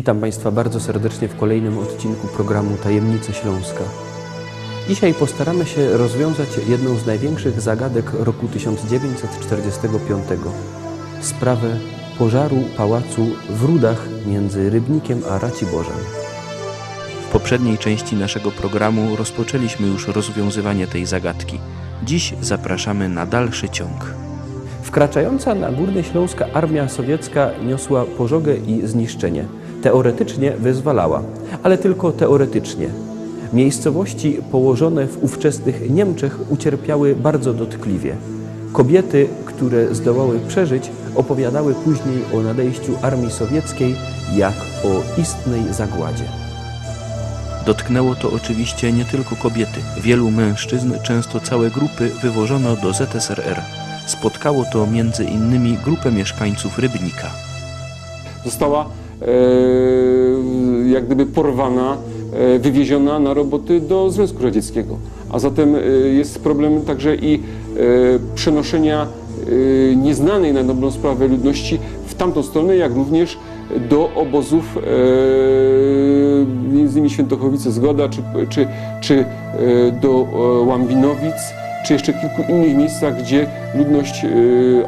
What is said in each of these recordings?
Witam Państwa bardzo serdecznie w kolejnym odcinku programu Tajemnice Śląska. Dzisiaj postaramy się rozwiązać jedną z największych zagadek roku 1945. Sprawę pożaru pałacu w Rudach między Rybnikiem a Raciborzem. W poprzedniej części naszego programu rozpoczęliśmy już rozwiązywanie tej zagadki. Dziś zapraszamy na dalszy ciąg. Wkraczająca na Górny Śląska armia sowiecka niosła pożogę i zniszczenie. Teoretycznie wyzwalała, ale tylko teoretycznie. Miejscowości położone w ówczesnych Niemczech ucierpiały bardzo dotkliwie. Kobiety, które zdołały przeżyć, opowiadały później o nadejściu armii sowieckiej jak o istnej zagładzie. Dotknęło to oczywiście nie tylko kobiety. Wielu mężczyzn, często całe grupy, wywożono do ZSRR. Spotkało to między innymi grupę mieszkańców Rybnika. została jak gdyby porwana, e, wywieziona na roboty do Związku Radzieckiego. A zatem e, jest problem także i e, przenoszenia e, nieznanej na dobrą sprawę ludności w tamtą stronę, jak również do obozów, e, między innymi Świętochowice Zgoda, czy, czy, czy e, do e, Łambinowic, czy jeszcze kilku innych miejscach, gdzie ludność e,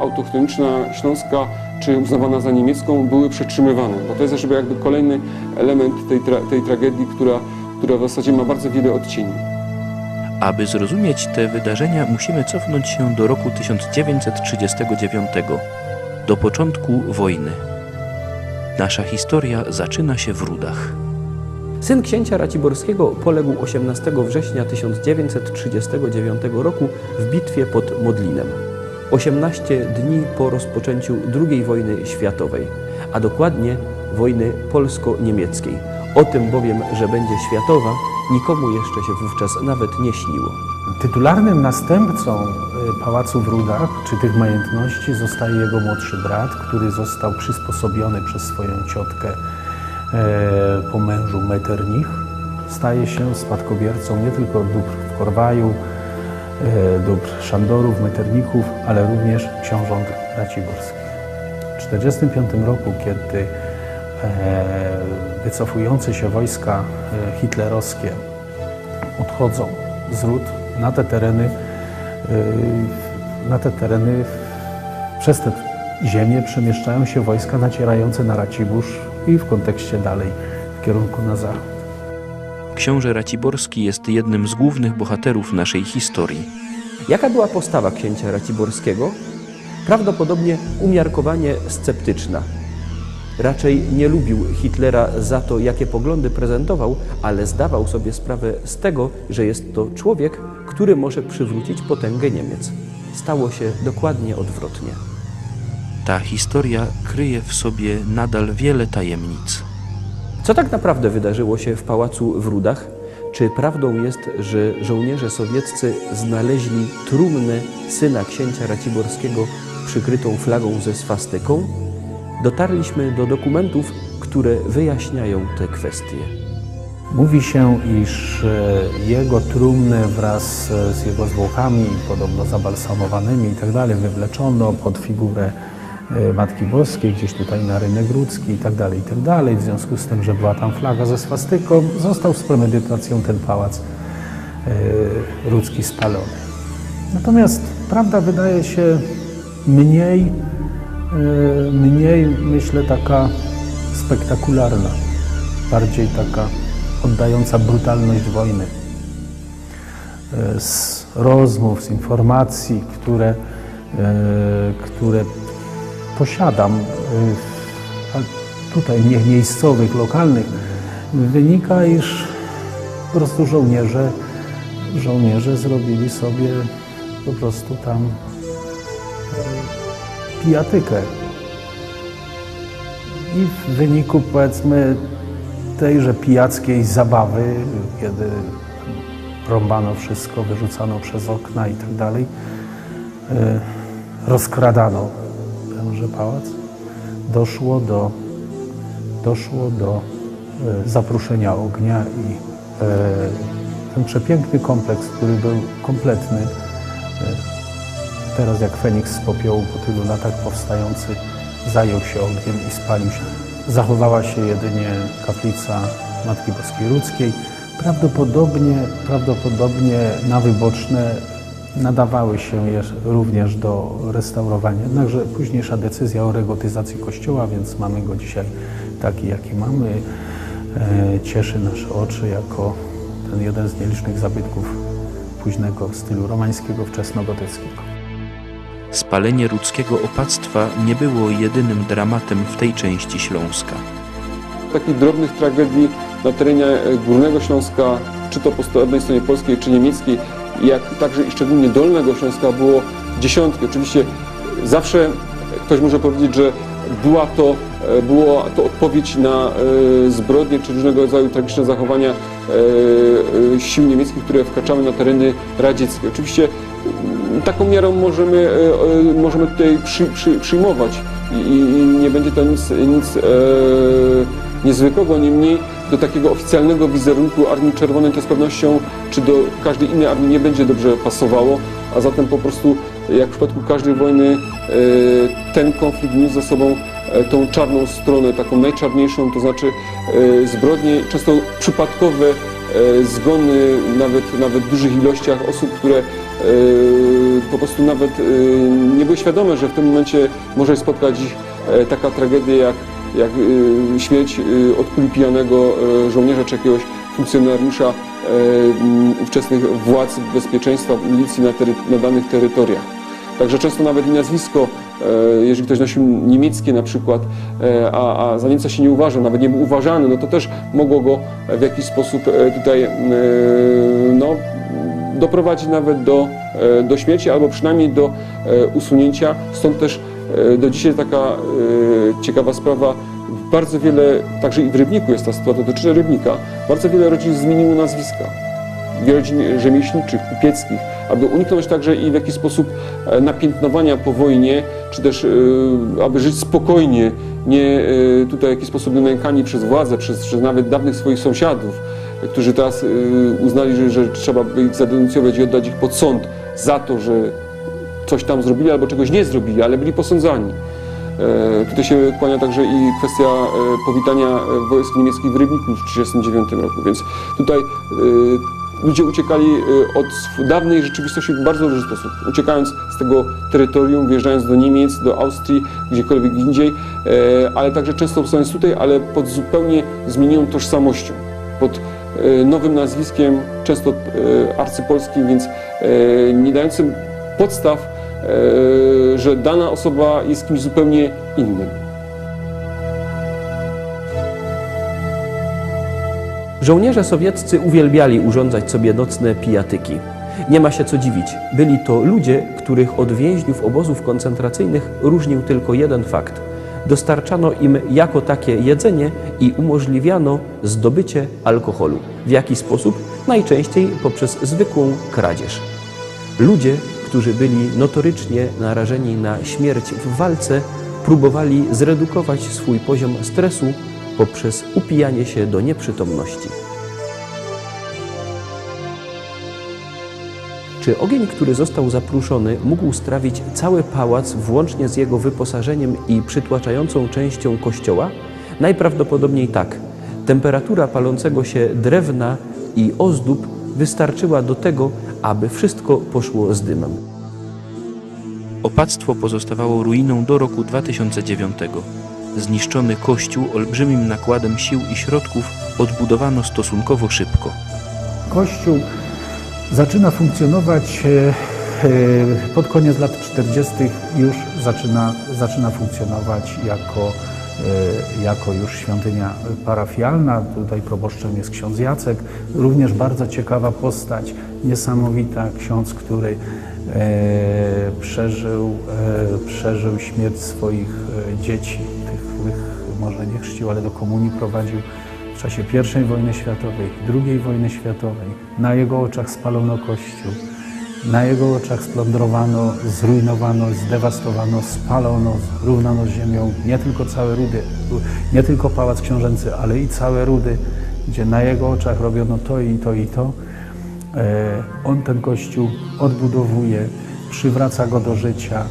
autochtoniczna śląska, czy uznawana za niemiecką, były przetrzymywane. Bo to jest jakby, jakby kolejny element tej, tra tej tragedii, która, która w zasadzie ma bardzo wiele odcieni. Aby zrozumieć te wydarzenia, musimy cofnąć się do roku 1939, do początku wojny. Nasza historia zaczyna się w Rudach. Syn księcia Raciborskiego poległ 18 września 1939 roku w bitwie pod Modlinem. 18 dni po rozpoczęciu II wojny światowej, a dokładnie wojny polsko-niemieckiej. O tym bowiem, że będzie światowa, nikomu jeszcze się wówczas nawet nie śniło. Tytularnym następcą y, pałacu w Rudach, czy tych majątności, zostaje jego młodszy brat, który został przysposobiony przez swoją ciotkę po mężu Metternich. Staje się spadkobiercą nie tylko dóbr w Korwaju, e, dóbr Szandorów, Metternichów, ale również książąt raciborskich. W 1945 roku, kiedy e, wycofujące się wojska e, hitlerowskie odchodzą z Rud na te tereny, na te tereny, przez te ziemię przemieszczają się wojska nacierające na Racibórz i w kontekście dalej w kierunku na zachód. Książę Raciborski jest jednym z głównych bohaterów naszej historii. Jaka była postawa księcia Raciborskiego? Prawdopodobnie umiarkowanie sceptyczna. Raczej nie lubił Hitlera za to, jakie poglądy prezentował, ale zdawał sobie sprawę z tego, że jest to człowiek, który może przywrócić potęgę Niemiec. Stało się dokładnie odwrotnie. Ta historia kryje w sobie nadal wiele tajemnic. Co tak naprawdę wydarzyło się w pałacu w Rudach? Czy prawdą jest, że żołnierze sowieccy znaleźli trumnę syna księcia Raciborskiego przykrytą flagą ze swastyką? Dotarliśmy do dokumentów, które wyjaśniają te kwestie. Mówi się, iż e, jego trumnę wraz e, z jego zwłokami, podobno zabalsamowanymi i tak dalej, wywleczono pod figurę Matki Boskiej, gdzieś tutaj na rynek Rudzki i tak dalej, i tak dalej. W związku z tym, że była tam flaga ze swastyką, został z premedytacją ten pałac e, Rudzki spalony. Natomiast prawda wydaje się mniej, e, mniej myślę taka spektakularna, bardziej taka oddająca brutalność wojny. Z rozmów, z informacji, które, które posiadam, a tutaj nie miejscowych, lokalnych, wynika, iż po prostu żołnierze, żołnierze zrobili sobie po prostu tam e, pijatykę. I w wyniku powiedzmy tejże pijackiej zabawy, kiedy rąbano wszystko, wyrzucano przez okna i tak dalej, e, rozkradano tenże pałac, doszło do, doszło do e, zapruszenia ognia i e, ten przepiękny kompleks, który był kompletny, e, teraz jak Feniks z popiołu po tylu latach powstający, zajął się ogniem i spalił się Zachowała się jedynie kaplica Matki Boskiej Ludzkiej. Prawdopodobnie, prawdopodobnie na wyboczne nadawały się również do restaurowania. Jednakże późniejsza decyzja o regotyzacji kościoła, więc mamy go dzisiaj taki, jaki mamy, e, cieszy nasze oczy jako ten jeden z nielicznych zabytków późnego stylu romańskiego, wczesnogotyckiego. Spalenie ludzkiego opactwa nie było jedynym dramatem w tej części Śląska. Takich drobnych tragedii na terenie e, Górnego Śląska, czy to po jednej stronie polskiej, czy niemieckiej, jak także i szczególnie Dolnego Śląska było dziesiątki. Oczywiście zawsze ktoś może powiedzieć, że była to, e, była to odpowiedź na e, zbrodnie czy różnego rodzaju tragiczne zachowania e, sił niemieckich, które wkraczały na tereny radzieckie. Oczywiście taką miarą możemy, możemy tutaj przy, przy, przyjmować i, i nie będzie to nic, nic niezwykłego, niemniej do takiego oficjalnego wizerunku Armii Czerwonej to z pewnością, czy do każdej innej armii nie będzie dobrze pasowało, a zatem po prostu, jak w przypadku każdej wojny, e, ten konflikt niósł ze sobą e, tą czarną stronę, taką najczarniejszą, to znaczy e, zbrodnie, często przypadkowe zgony, nawet, nawet w dużych ilościach osób, które po prostu nawet nie były świadome, że w tym momencie może spotkać ich taka tragedia jak, jak e, śmierć od kuli pijanego e, żołnierza czy jakiegoś funkcjonariusza e, m, ówczesnych władz bezpieczeństwa, milicji na, na danych terytoriach. Także często nawet i nazwisko, e, jeżeli ktoś nosił niemieckie na przykład, a, a za Niemca się nie uważał, nawet nie był uważany, no to też mogło go w jakiś sposób tutaj no, doprowadzić nawet do, do śmierci albo przynajmniej do usunięcia. Stąd też do dzisiaj taka e, ciekawa sprawa. Bardzo wiele, także i w Rybniku jest ta sytuacja, dotyczy Rybnika, bardzo wiele rodzin zmieniło nazwiska. Wiele rodzin rzemieślniczych, kupieckich, aby uniknąć także i w jakiś sposób e, napiętnowania po wojnie, czy też e, aby żyć spokojnie, nie e, tutaj w jakiś sposób nękani przez władzę, przez, przez nawet dawnych swoich sąsiadów, e, którzy teraz e, uznali, że, że trzeba ich zadenuncjować i oddać ich pod sąd za to, że coś tam zrobili albo czegoś nie zrobili, ale byli posądzani. E, Tutaj się kłania także i kwestia e, powitania e, wojsk niemieckich w Rybniku w 1939 roku, więc tutaj ludzie uciekali od dawnej rzeczywistości w bardzo różny sposób. Uciekając z tego terytorium, wjeżdżając do Niemiec, do Austrii, gdziekolwiek indziej, ale także często obstając tutaj, ale pod zupełnie zmienioną tożsamością, pod nowym nazwiskiem, często arcypolskim, więc nie dającym podstaw, że dana osoba jest kimś zupełnie innym. Żołnierze sowieccy uwielbiali urządzać sobie nocne pijatyki. Nie ma się co dziwić. Byli to ludzie, których od więźniów obozów koncentracyjnych różnił tylko jeden fakt. Dostarczano im jako takie jedzenie i umożliwiano zdobycie alkoholu. W jaki sposób? Najczęściej poprzez zwykłą kradzież. Ludzie, którzy byli notorycznie narażeni na śmierć w walce, próbowali zredukować swój poziom stresu poprzez upijanie się do nieprzytomności. Czy ogień, który został zapruszony, mógł strawić cały pałac włącznie z jego wyposażeniem i przytłaczającą częścią kościoła? Najprawdopodobniej tak. Temperatura palącego się drewna i ozdób wystarczyła do tego, aby wszystko poszło z dymem. Opactwo pozostawało ruiną do roku 2009. Zniszczony kościół olbrzymim nakładem sił i środków odbudowano stosunkowo szybko. Kościół zaczyna funkcjonować e, e, pod koniec lat 40. już zaczyna, zaczyna funkcjonować jako, jako już świątynia parafialna. Tutaj proboszczem jest ksiądz Jacek. Również bardzo ciekawa postać, niesamowita ksiądz, który e, przeżył, e, przeżył śmierć swoich e, dzieci, tych, których może nie chrzcił, ale do komunii prowadził w czasie I wojny światowej, II wojny światowej. Na jego oczach spalono kościół, na jego oczach splądrowano, zrujnowano, zdewastowano, spalono, równano ziemią nie tylko całe rudy, nie tylko pałac książęcy, ale i całe rudy, gdzie na jego oczach robiono to i to i to. E, On ten kościół odbudowuje, przywraca go do życia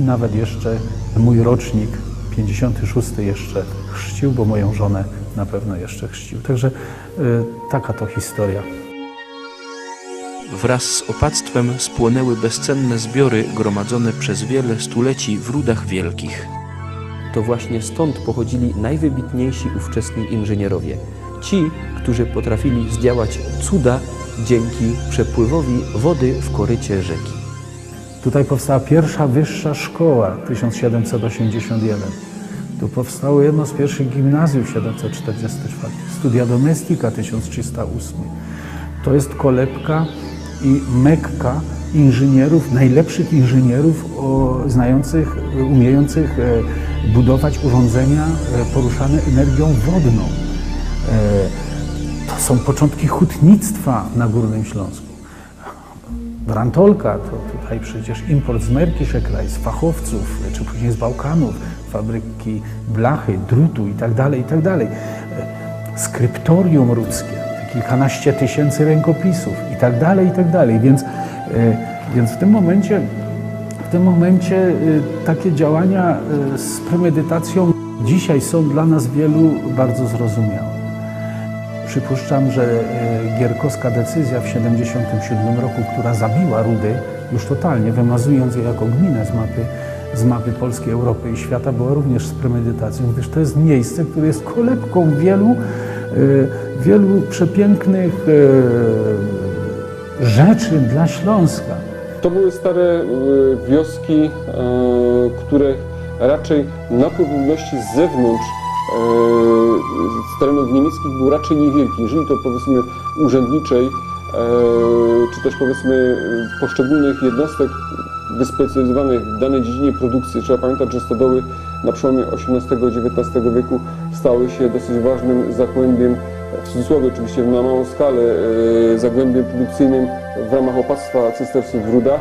i nawet jeszcze mój rocznik 56 jeszcze chrzcił, bo moją żonę na pewno jeszcze chrzcił. Także y, taka to historia. Wraz z opactwem spłonęły bezcenne zbiory gromadzone przez wiele stuleci w rudach wielkich. To właśnie stąd pochodzili najwybitniejsi ówczesni inżynierowie. Ci, którzy potrafili zdziałać cuda dzięki przepływowi wody w korycie rzeki. Tutaj powstała pierwsza wyższa szkoła 1781. Tu powstało jedno z pierwszych gimnazjów 744. Studia domestika 1308. To jest kolebka i mekka inżynierów, najlepszych inżynierów o, znających, umiejących e, budować urządzenia e, poruszane energią wodną. E, to są początki hutnictwa na Górnym Śląsku. Brantolka to tutaj przecież import z Märkischer z fachowców, czy później z Bałkanów, fabryki blachy, drutu itd., itd. E, Skryptorium ludzkie, te kilkanaście tysięcy rękopisów itd., itd. Więc, e, więc w tym momencie, w tym momencie e, takie działania e, z premedytacją dzisiaj są dla nas wielu bardzo zrozumiałe. Przypuszczam, że gierkowska decyzja w 1977 roku, która zabiła Rudy już totalnie, wymazując je jako gminę z mapy, z mapy Polski, Europy i świata, była również z premedytacją, gdyż to jest miejsce, które jest kolebką wielu, wielu przepięknych e, rzeczy dla Śląska. To były stare e, wioski, które raczej napływ ludności z zewnątrz, z terenów niemieckich był raczej niewielki. Jeżeli to powiedzmy urzędniczej, czy też powiedzmy poszczególnych jednostek wyspecjalizowanych w danej dziedzinie produkcji. Trzeba pamiętać, że stodoły na przełomie XVIII-XIX wieku stały się dosyć ważnym zagłębiem, w cudzysłowie oczywiście na małą skalę, e, zagłębiem produkcyjnym w ramach opactwa cystersów w Rudach.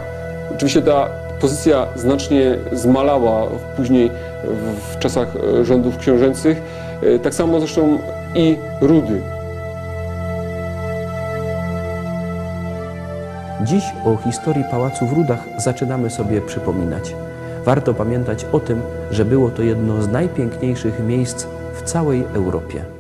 Oczywiście ta pozycja znacznie zmalała później w, w czasach e, rządów książęcych. E, Tak samo zresztą i Rudy. Dziś o historii pałacu w Rudach zaczynamy sobie przypominać. Warto pamiętać o tym, że było to jedno z najpiękniejszych miejsc w całej Europie.